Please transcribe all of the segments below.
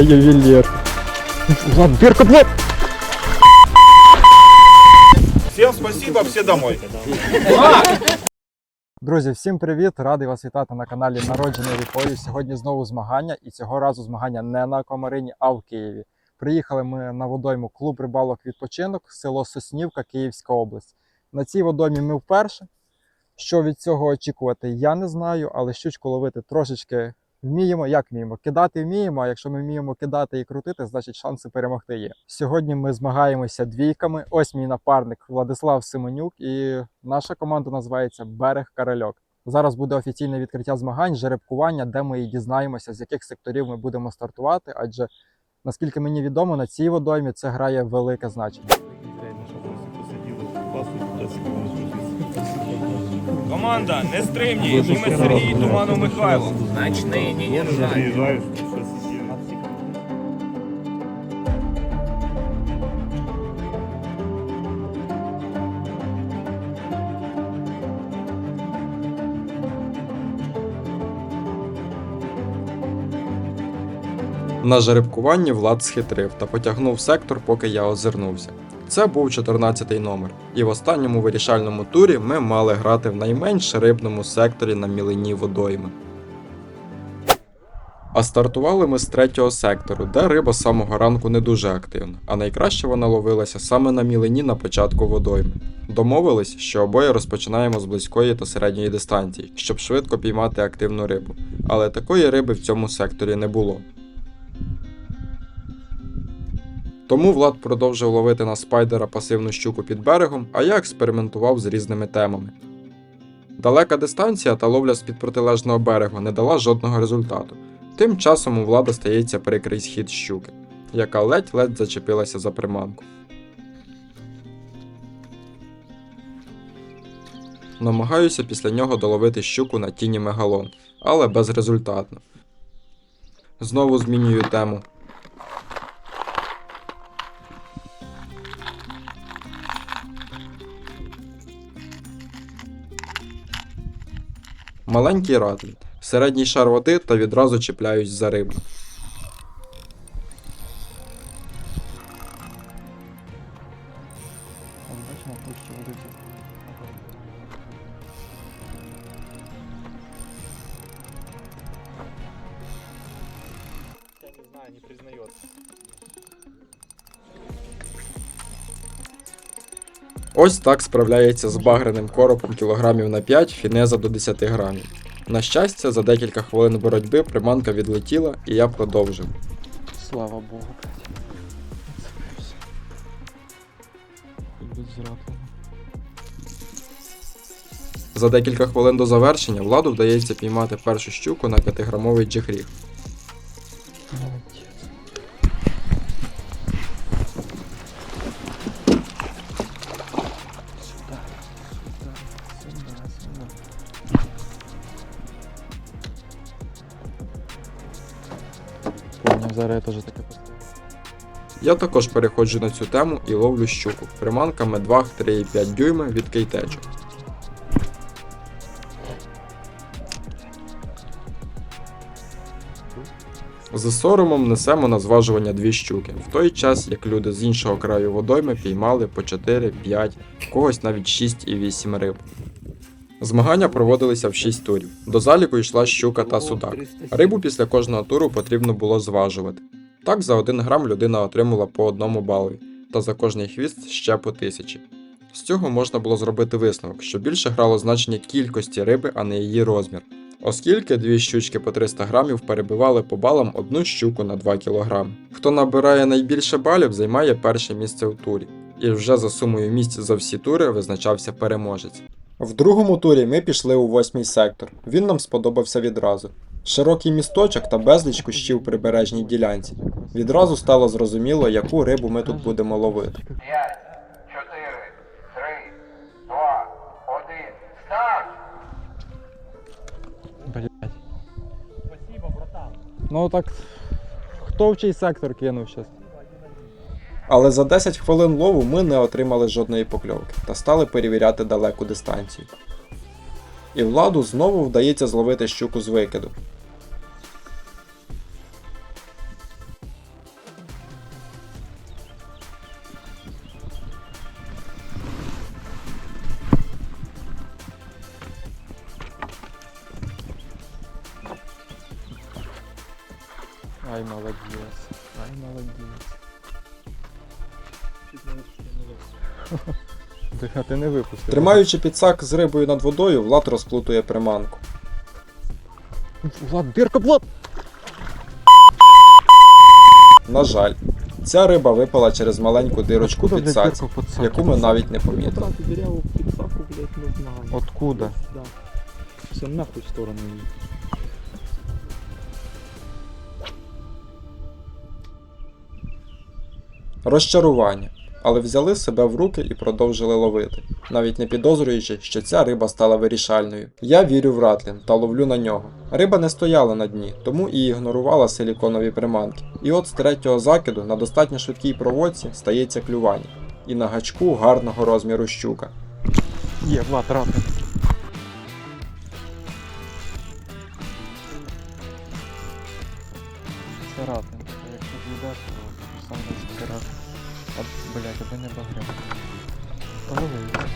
Ювелір. Влад, бірка, блядь! Всем спасибо, все домой. Друзі, всім привіт! Радий вас вітати на каналі Народжений рікою. Сьогодні знову змагання, і цього разу змагання не на Комарині, а в Києві. Приїхали ми на водойму клуб рибалок відпочинок, село Соснівка, Київська область. На цій водоймі ми вперше. Що від цього очікувати, я не знаю, але щучку ловити трошечки вміємо. Як вміємо? Кидати вміємо. А якщо ми вміємо кидати і крутити, значить шанси перемогти є. Сьогодні ми змагаємося двійками. Ось мій напарник Владислав Сименюк, і наша команда називається Берег Карельок. Зараз буде офіційне відкриття змагань, жеребкування, де ми і дізнаємося, з яких секторів ми будемо стартувати. Адже наскільки мені відомо, на цій водоймі це грає велике значення. Команда, не стримні, Німець Сергій, Туманов Михайло. Ночные не держать. На жеребкуванні Влад схитрив та потягнув сектор, поки я озирнувся. Це був 14-й номер, і в останньому вирішальному турі ми мали грати в найменш рибному секторі на мілині водойми. А стартували ми з третього сектору, де риба з самого ранку не дуже активна, а найкраще вона ловилася саме на мілині на початку водойми. Домовились, що обоє розпочинаємо з близької та середньої дистанції, щоб швидко піймати активну рибу. Але такої риби в цьому секторі не було. Тому Влад продовжив ловити на спайдера пасивну щуку під берегом, а я експериментував з різними темами. Далека дистанція та ловля з-під протилежного берегу не дала жодного результату. Тим часом у влада стається перекрий схід щуки, яка ледь-ледь зачепилася за приманку. Намагаюся після нього доловити щуку на тіні мегалон, але безрезультатно. Знову змінюю тему. Маленький ратль, середній шар води та відразу чіпляюсь за рибу. Ось так справляється з багряним коропом кілограмів на 5 фінеза до 10 грамів. На щастя, за декілька хвилин боротьби приманка відлетіла і я продовжив. Слава Богу, За декілька хвилин до завершення владу вдається піймати першу щуку на 5-грамовий джихріг. Я також переходжу на цю тему і ловлю щуку. Приманка медваг 3,5 дюйми від кейтечу. З соромом несемо на зважування дві щуки, в той час як люди з іншого краю водойми піймали по 4, 5, в когось навіть 6 і 8 риб. Змагання проводилися в 6 турів. До заліку йшла щука та судак. Рибу після кожного туру потрібно було зважувати. Так, за 1 грам людина отримала по одному балові, та за кожний хвіст ще по тисячі. З цього можна було зробити висновок, що більше грало значення кількості риби, а не її розмір. Оскільки дві щучки по 300 грамів перебивали по балам одну щуку на 2 кг. Хто набирає найбільше балів, займає перше місце в турі. І вже за сумою місць за всі тури визначався переможець. В другому турі ми пішли у восьмий сектор. Він нам сподобався відразу. Широкий місточок та безліч кущів в прибережній ділянці. Відразу стало зрозуміло, яку рибу ми тут будемо ловити. П'ять, чотири, три, два, один, старт! Блять. Ну так. Хто в чий сектор кинув щас? Але за 10 хвилин лову ми не отримали жодної покльовки та стали перевіряти далеку дистанцію. І владу знову вдається зловити щуку з викиду. Ай, молодец. Ай, молодец. А ти не випустив. Тримаючи підсак з рибою над водою, Влад розплутує приманку. Влад, дирка, Влад! На жаль, ця риба випала через маленьку дирочку Откуда, в блядь, підсаці, дирка в підсаці? яку ми навіть не помітили. Брати дыряву підсаку, блядь, не знаю. Откуда? Да. Все нахуй в сторону її. Розчарування. Але взяли себе в руки і продовжили ловити, навіть не підозрюючи, що ця риба стала вирішальною. Я вірю в ратлін та ловлю на нього. Риба не стояла на дні, тому і ігнорувала силіконові приманки. І от з третього закиду на достатньо швидкій проводці стається клювання. І на гачку гарного розміру щука. Є, Влад, рапи. Це рапи. Аби не багря. Полови.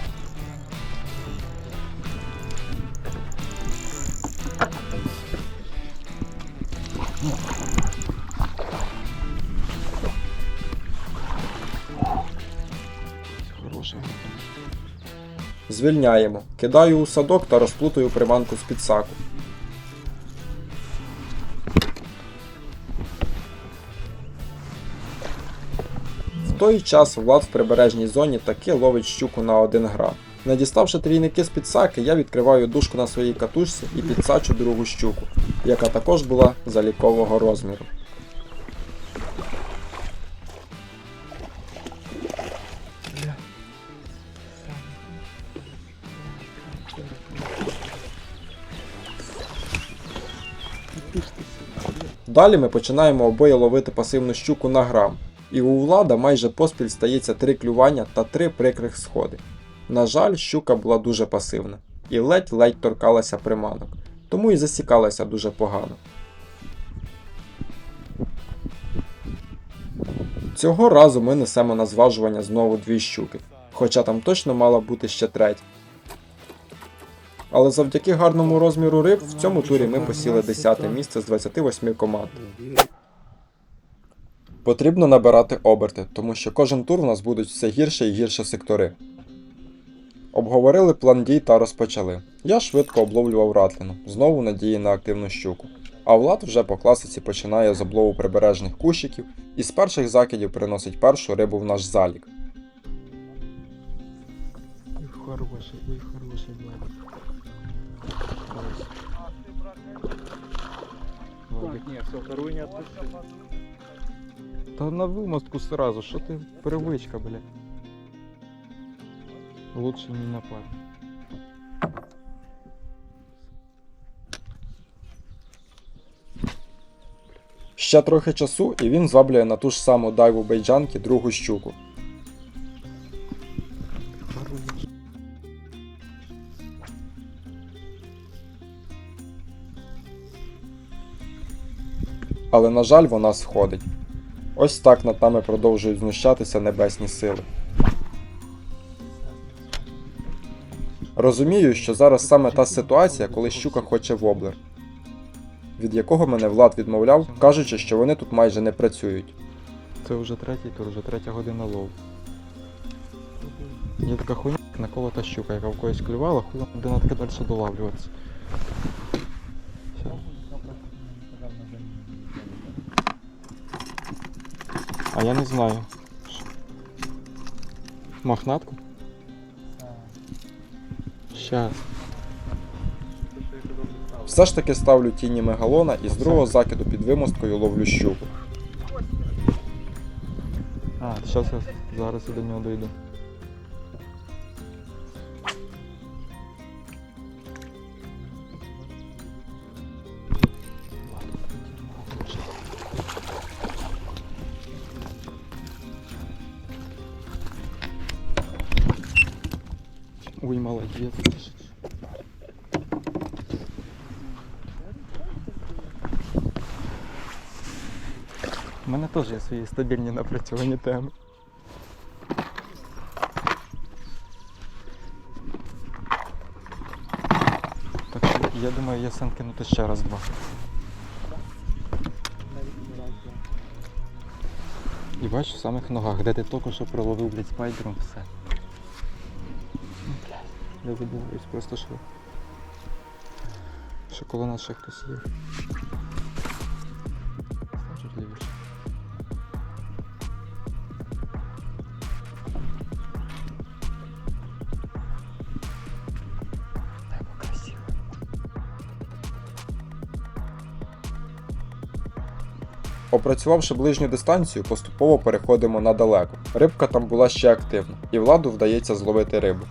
Звільняємо. Кидаю у садок та розплутую приманку з підсаку. В той час Влад в прибережній зоні таки ловить щуку на 1 грам. Не діставши трійники з підсаки, я відкриваю дужку на своїй катушці і підсачу другу щуку, яка також була залікового розміру. Далі ми починаємо обоє ловити пасивну щуку на грам, і у влада майже поспіль стається три клювання та три прикрих сходи. На жаль, щука була дуже пасивна і ледь-ледь торкалася приманок, тому і засікалася дуже погано. Цього разу ми несемо на зважування знову дві щуки, хоча там точно мала бути ще третя. Але завдяки гарному розміру риб в цьому турі ми посіли 10 місце з 28 команд. Потрібно набирати оберти, тому що кожен тур у нас будуть все гірше і гірше сектори. Обговорили план дій та розпочали. Я швидко обловлював ратліну, знову надії на активну щуку. А Влад вже по класиці починає з облову прибережних кущиків і з перших закидів приносить першу рибу в наш залік. Хороший, хороший. Так, не, все, вторую не отпусти. Та на вимостку сразу, що ти привичка, бля. Лучше не напасть. Ще трохи часу, і він зваблює на ту ж саму дайву бейджанки другу щуку. Але на жаль, вона сходить. Ось так над нами продовжують знущатися небесні сили. Розумію, що зараз саме та ситуація, коли щука хоче воблер, від якого мене Влад відмовляв, кажучи, що вони тут майже не працюють. Це вже третій тур, вже третя година лов. Є така хуйня, наколота щука, яка в когось клювала, хуй вона буде таке далі долавлюватися. Я не знаю. Мохнатку? Щас. Все ж таки ставлю тіні мегалона і з другого закиду під вимосткою ловлю щуку. А, щас я зараз я до нього дойду. Теж є свої стабільні напрацьовані теми. Так що я думаю, є сенс кинути ще раз два. І бачу в самих ногах, де ти тільки що проловив, блядь, спайдером, все. Я задумуюсь просто, що. Що коло нас ще хтось є. Опрацювавши ближню дистанцію, поступово переходимо на далеку. Рибка там була ще активна, і владу вдається зловити рибу.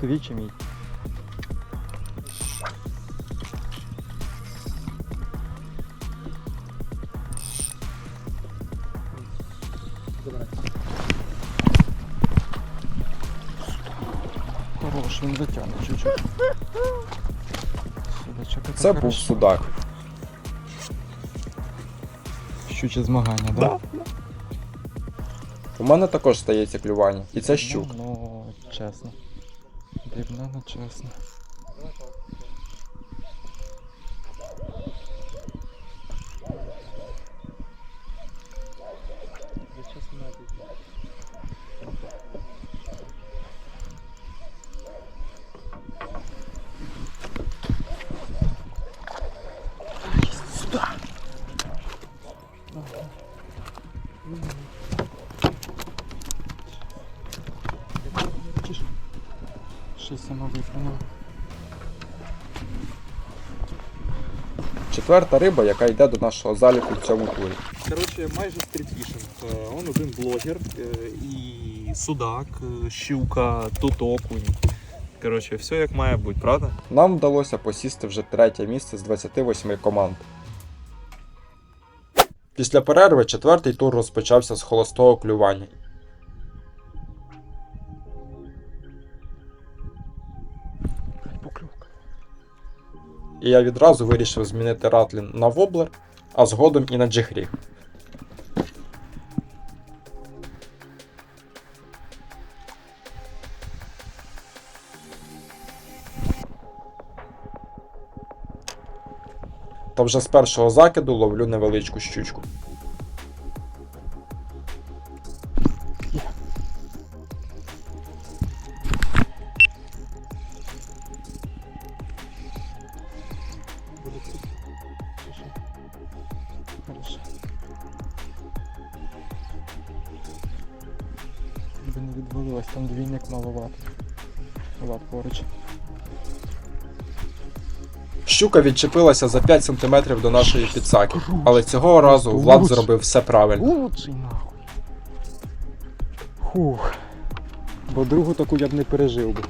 Твій чи мій? Хорош, він затягне чуть-чуть. Це був судак. Щуче змагання, да? У мене також стається клювання, і це щук. Ну, ну, чесно. Дрібне, но чесно. Щось сама випрямила. Четверта риба, яка йде до нашого заліку в цьому турі. Коротше, майже стрітфішинг. Е, Он один блогер е, і судак, е, щука, тут окунь. Коротше, все як має бути, правда? Нам вдалося посісти вже третє місце з 28 команд. Після перерви четвертий тур розпочався з холостого клювання. І я відразу вирішив змінити ратлін на воблер, а згодом і на джихрі. Та вже з першого закиду ловлю невеличку щучку. Щука відчепилася за 5 см до нашої підсаки, але цього разу Влад зробив все правильно. Фух. Бо другу таку я б не пережив би.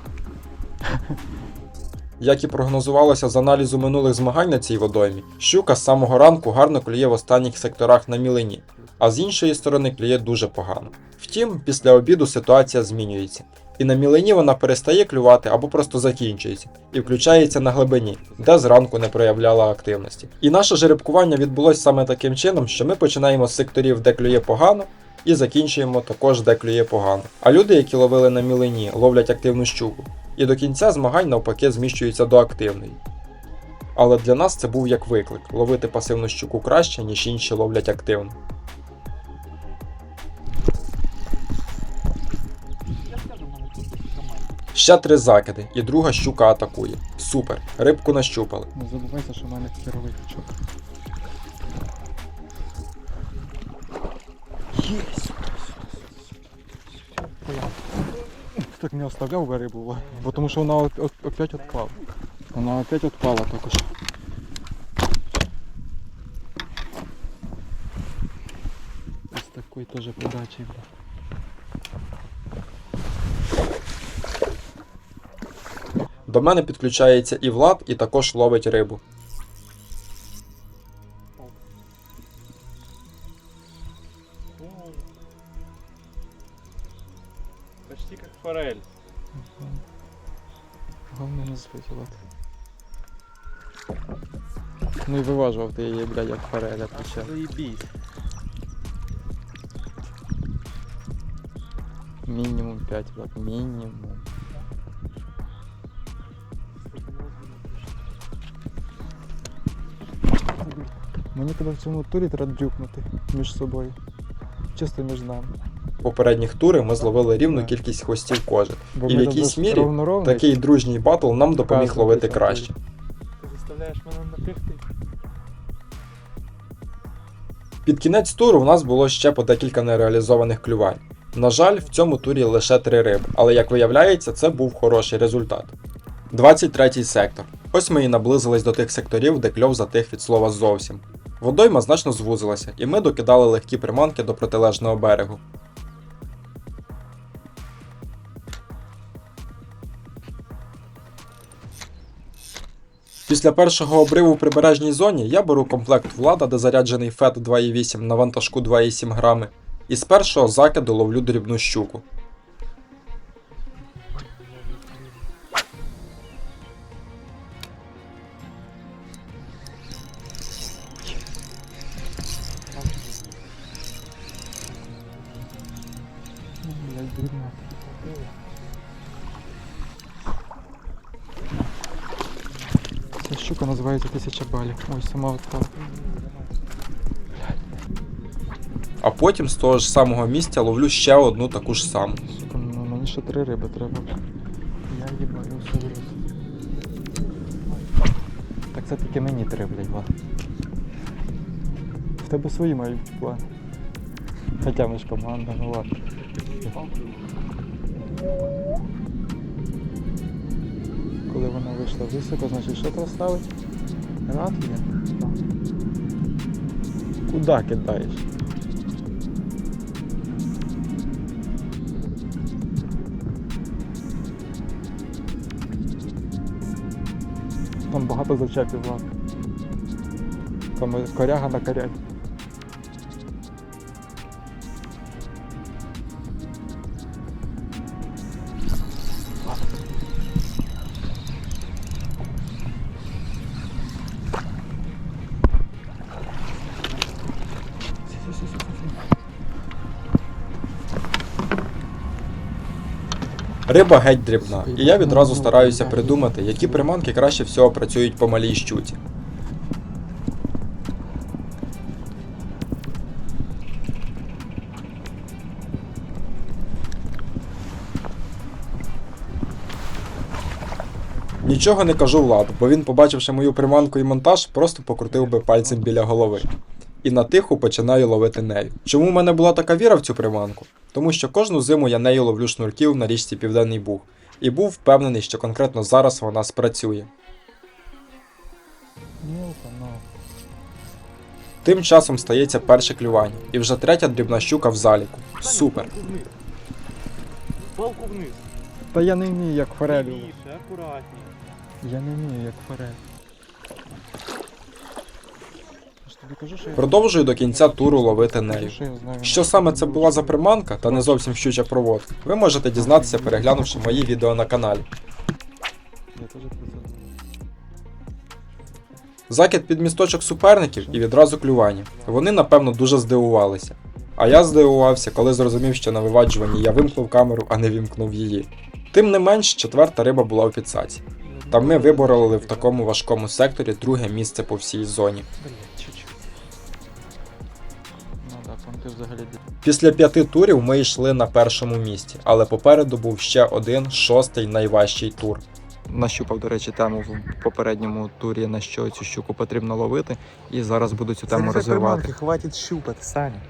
Як і прогнозувалося з аналізу минулих змагань на цій водоймі, щука з самого ранку гарно клює в останніх секторах на мілині, а з іншої сторони клює дуже погано. Втім, після обіду ситуація змінюється, і на мілині вона перестає клювати або просто закінчується, і включається на глибині, де зранку не проявляла активності. І наше жеребкування відбулось саме таким чином, що ми починаємо з секторів, де клює погано, і закінчуємо також, де клює погано. А люди, які ловили на мілині, ловлять активну щуку, і до кінця змагань навпаки зміщуються до активної. Але для нас це був як виклик ловити пасивну щуку краще, ніж інші ловлять активно. Ще три закиди, і друга щука атакує. Супер, рибку нащупали. Не забувайся, що в мене херовий гачок. Єсть! Так не оставляв би рибу, бо тому що вона опять відпала. Вона опять відпала що. Ось такої теж подачі, До мене підключається і Влад, і також ловить рибу. Почти як форель. Головне не звикувати. Ну і виважував ти її, блядь, як фореля причем. Мінімум 5, блядь, мінімум. Мені тебе в цьому турі треба дюкнути між собою. Чисто між нами. Попередніх турів ми зловили рівну кількість хвостів кожен. Бо І в ми якійсь мірі ровно-ровно, Такий дружній батл нам допоміг ловити краще. Ти заставляєш мене напрягти. Під кінець туру в нас було ще по декілька нереалізованих клювань. На жаль, в цьому турі лише три риби, але як виявляється, це був хороший результат. 23 сектор. Ось ми і наблизились до тих секторів, де кльов затих від слова зовсім. Водойма значно звузилася, і ми докидали легкі приманки до протилежного берегу. Після першого обриву в прибережній зоні я беру комплект влада, де заряджений фет 2,8 на вантажку 2,7 грами, і з першого закиду ловлю дрібну щуку. Називається тисяча балів. Ой, сама відпала. А потім з того ж самого місця ловлю ще одну таку ж саму. Сука, ну мені ще три риби треба. Я їбаю собі. Так це тільки мені три, блядь, Влад. В тебе свої мають плани. Хоча ми ж команда, ну ладно. Коли вона вийшла високо, значить що треба ставити? Рад є. Куда кидаєш? Там багато зачепів, Влад. Там коряга на корягі. Риба геть дрібна, і я відразу стараюся придумати, які приманки краще всього працюють по малій щуці. Нічого не кажу Владу, бо він, побачивши мою приманку і монтаж, просто покрутив би пальцем біля голови. І на тиху починаю ловити нею. Чому в мене була така віра в цю приманку? Тому що кожну зиму я нею ловлю шнурків на річці Південний Буг, і був впевнений, що конкретно зараз вона спрацює. Тим часом стається перше клювання, і вже третя дрібна щука в заліку. Супер! Палку вниз. Та я не вмію як акуратніше. Я не вмію як форель. Я ж тобі кажу, що я Продовжую до кінця туру ловити нею. що саме це була за приманка та не зовсім щуча проводка, ви можете дізнатися, переглянувши мої відео на каналі. Закид під місточок суперників і відразу клювання. Вони, напевно, дуже здивувалися. А я здивувався, коли зрозумів, що на виваджуванні я вимкнув камеру, а не вімкнув її. Тим не менш, четверта риба була у підсаці. Та ми вибороли в такому важкому секторі друге місце по всій зоні. Взагалі Після п'яти турів ми йшли на першому місці, але попереду був ще один шостий найважчий тур. Нащупав, до речі, тему в попередньому турі, на що цю щуку потрібно ловити, і зараз буду цю тему розвивати. хватить щупати, Саня.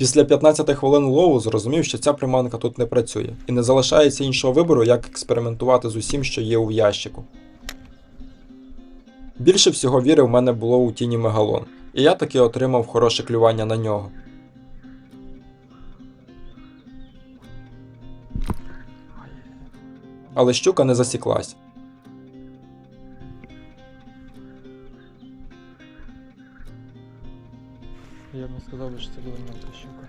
Після 15 хвилин лову зрозумів, що ця приманка тут не працює, і не залишається іншого вибору, як експериментувати з усім, що є у ящику. Більше всього віри в мене було у тіні мегалон, і я таки отримав хороше клювання на нього. Але щука не засіклась. сказали, що це була мелка щука.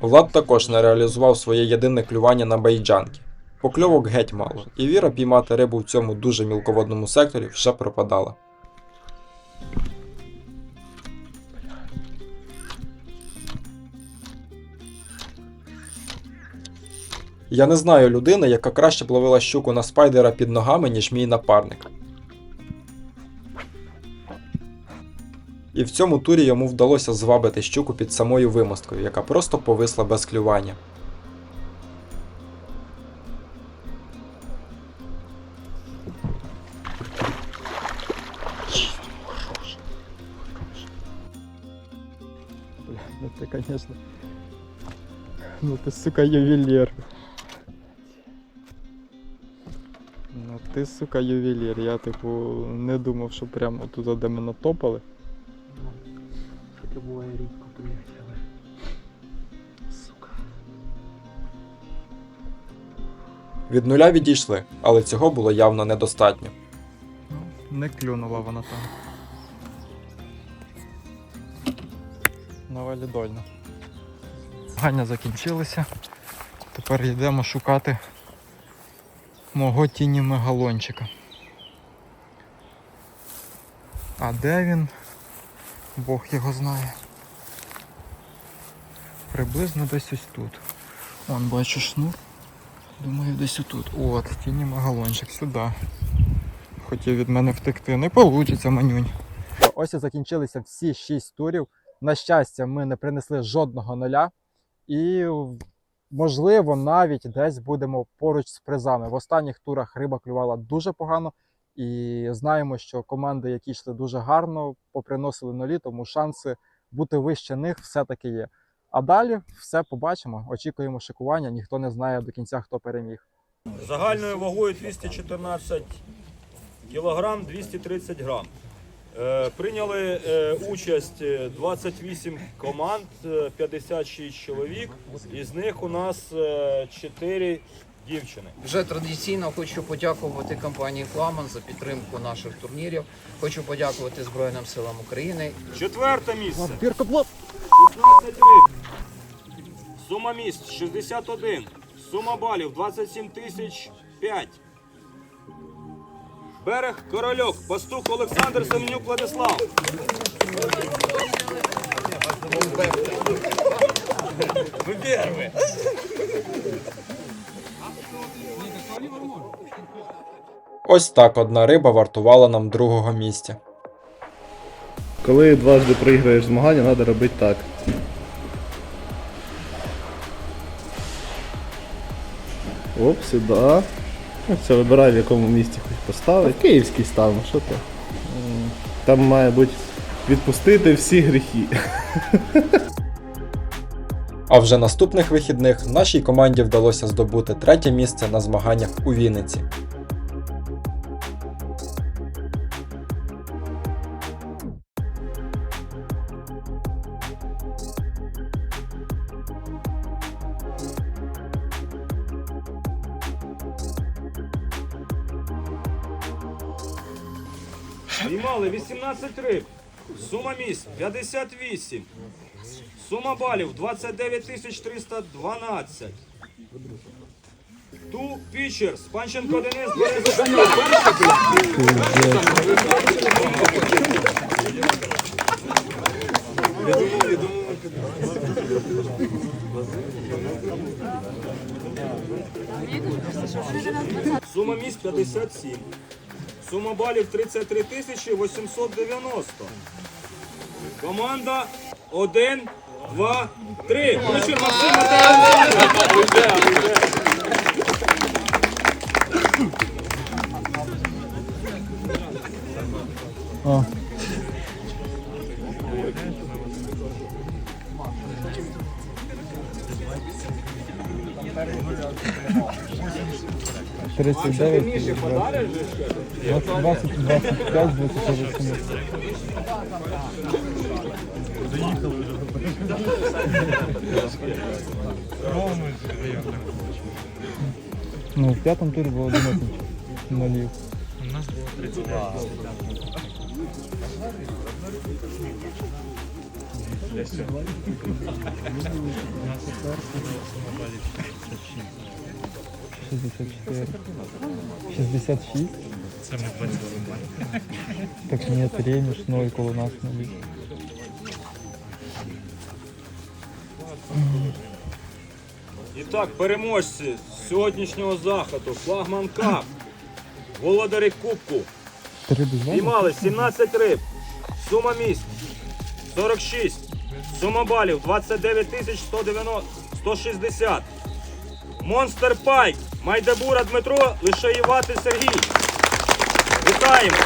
Влад також не реалізував своє єдине клювання на байджанки. Покльовок геть мало, і віра піймати рибу в цьому дуже мілководному секторі вже пропадала. Я не знаю людини, яка краще б ловила щуку на спайдера під ногами, ніж мій напарник. І в цьому турі йому вдалося звабити щуку під самою вимосткою, яка просто повисла без клювання. Сука, ювелир. Ну ти, сука, ювелір. Я, типу, не думав, що прямо туди, де ми натопали. Таке буває рідко, блядь, але... Сука. Від нуля відійшли, але цього було явно недостатньо. Не клюнула вона там. На валідольно. Ганя закінчилися. Тепер йдемо шукати мого тіні мегалончика. А де він? Бог його знає. Приблизно десь ось тут. Вон бачу шнур. Думаю, десь отут. От, тіні мегалончик, сюди. Хотів від мене втекти. Не вийде, манюнь. Ось і закінчилися всі 6 турів. На щастя, ми не принесли жодного нуля. І, можливо, навіть десь будемо поруч з призами. В останніх турах риба клювала дуже погано. І знаємо, що команди, які йшли дуже гарно, поприносили нулі, тому шанси бути вище них все-таки є. А далі все побачимо. Очікуємо шикування. Ніхто не знає до кінця, хто переміг. Загальною вагою 214 кілограм 230 грам. Е, прийняли е, участь е, 28 команд, е, 56 чоловік. Із них у нас е, 4 дівчини. Вже традиційно хочу подякувати компанії Фламан за підтримку наших турнірів. Хочу подякувати Збройним силам України Четверте місце. 16 риб. Сума місць 61. Сума балів 27 тисяч 5. Берег Корольок. Пастух Олександр Семенюк Владислав. Ви перві. Ось так одна риба вартувала нам другого місця. Коли дважди проіграєш змагання, треба робити так. Оп, сюди. Це вибирай в якому місці поставити. Київський ставимо, що ти? Там має бути відпустити всі гріхи. А вже наступних вихідних нашій команді вдалося здобути третє місце на змаганнях у Вінниці. Піймали 18 риб. Сума місць 58. Сума балів 29 тисяч 312. Ту Пічер, Спанченко Денис, Сума місць 57. Сума балів 33 тисячі 890. Команда 1, 2, 3. Кучер Максим Олександр. О. Ну, в пятом туре было 11 налив. У нас было 35. 64. 66. Це ми платили. Так нет, ремеш, ноль коло нас нулі. І так, переможці сьогоднішнього заходу, флагман кап, володарі кубку. Три? Піймали 17 риб, сума місць 46, сума балів 29 160. Монстер Пайк Майдебура Дмитро, Лишаєвати Сергій. Вітаємо!